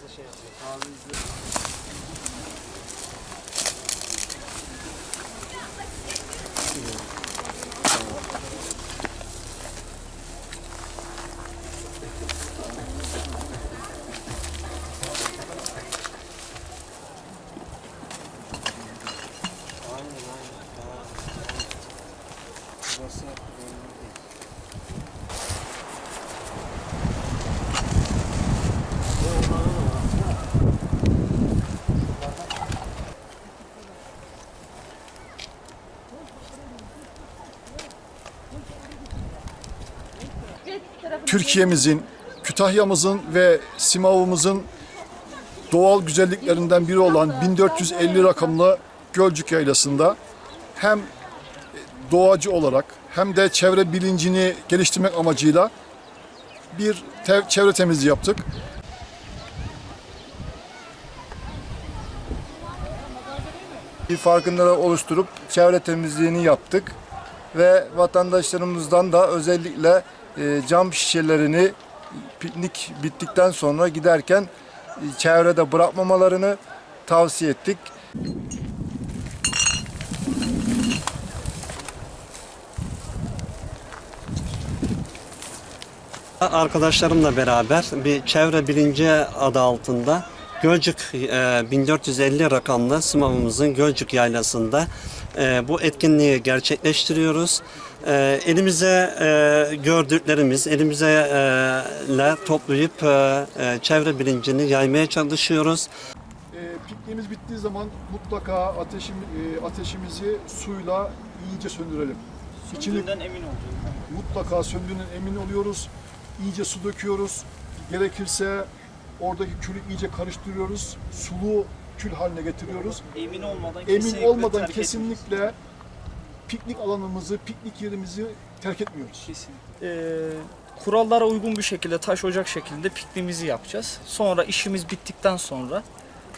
fazla şey yapıyor. Abi izle. Aynen aynen. Burası belli değil. Türkiye'mizin, Kütahya'mızın ve Simav'ımızın doğal güzelliklerinden biri olan 1450 rakamlı Gölcük Yaylası'nda hem doğacı olarak hem de çevre bilincini geliştirmek amacıyla bir te- çevre temizliği yaptık. bir farkındalık oluşturup çevre temizliğini yaptık ve vatandaşlarımızdan da özellikle e, cam şişelerini piknik bittikten sonra giderken e, çevrede bırakmamalarını tavsiye ettik. Arkadaşlarımla beraber bir çevre bilinci adı altında Gölcük e, 1450 rakamlı sımavımızın Gölcük Yaylası'nda e, bu etkinliği gerçekleştiriyoruz. E, elimize e, gördüklerimiz, elimize e, le toplayıp e, e, çevre bilincini yaymaya çalışıyoruz. E, pikniğimiz bittiği zaman mutlaka ateşim, e, ateşimizi suyla iyice söndürelim. İçini emin olacağız. mutlaka söndüğünden emin oluyoruz. İyice su döküyoruz. Gerekirse oradaki külü iyice karıştırıyoruz. Sulu kül haline getiriyoruz. Emin olmadan Emin kesinlikle olmadan terk kesinlikle piknik alanımızı, piknik yerimizi terk etmiyoruz. etmeyin. Ee, kurallara uygun bir şekilde taş ocak şeklinde pikniğimizi yapacağız. Sonra işimiz bittikten sonra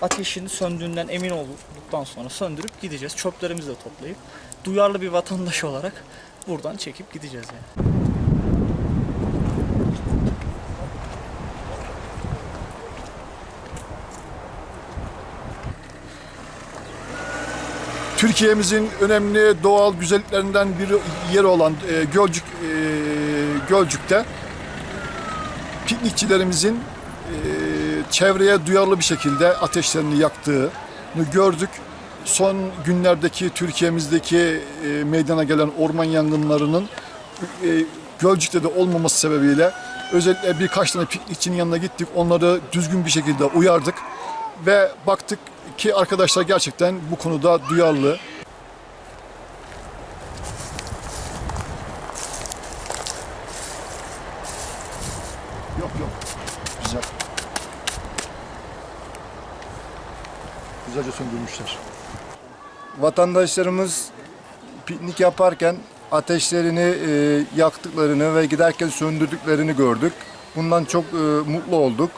ateşin söndüğünden emin olduktan sonra söndürüp gideceğiz. Çöplerimizi de toplayıp duyarlı bir vatandaş olarak buradan çekip gideceğiz yani. Türkiye'mizin önemli doğal güzelliklerinden bir yer olan e, Gölcük e, Gölcük'te piknikçilerimizin e, çevreye duyarlı bir şekilde ateşlerini yaktığını gördük. Son günlerdeki Türkiye'mizdeki e, meydana gelen orman yangınlarının e, Gölcük'te de olmaması sebebiyle özellikle birkaç tane piknikçinin yanına gittik. Onları düzgün bir şekilde uyardık ve baktık ki arkadaşlar gerçekten bu konuda duyarlı. Yok yok. Güzel. Güzelce söndürmüşler. Vatandaşlarımız piknik yaparken ateşlerini e, yaktıklarını ve giderken söndürdüklerini gördük. Bundan çok e, mutlu olduk.